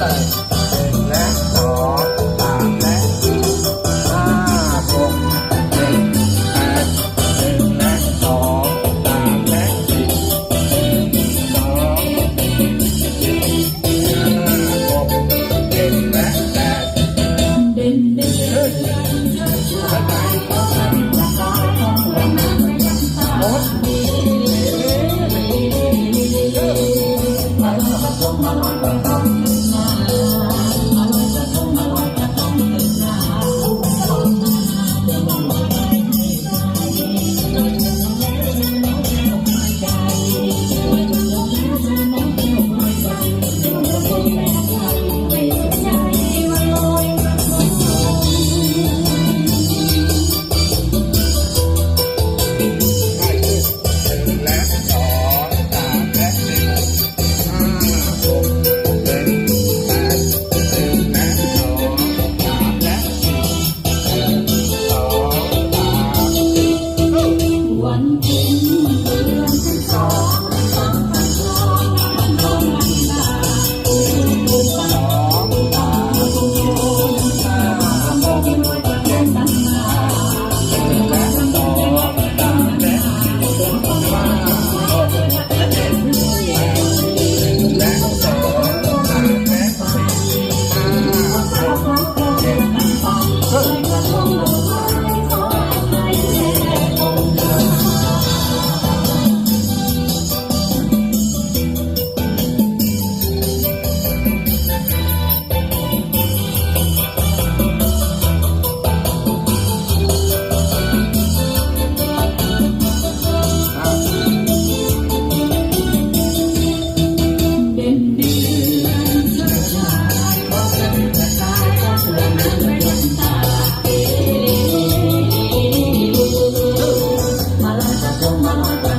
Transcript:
และสองสามและสี่ห้าหกเจ็ดแปดหนึ่งและสองสามและสี่สองห้าหกเจ็ดและแปด Mama.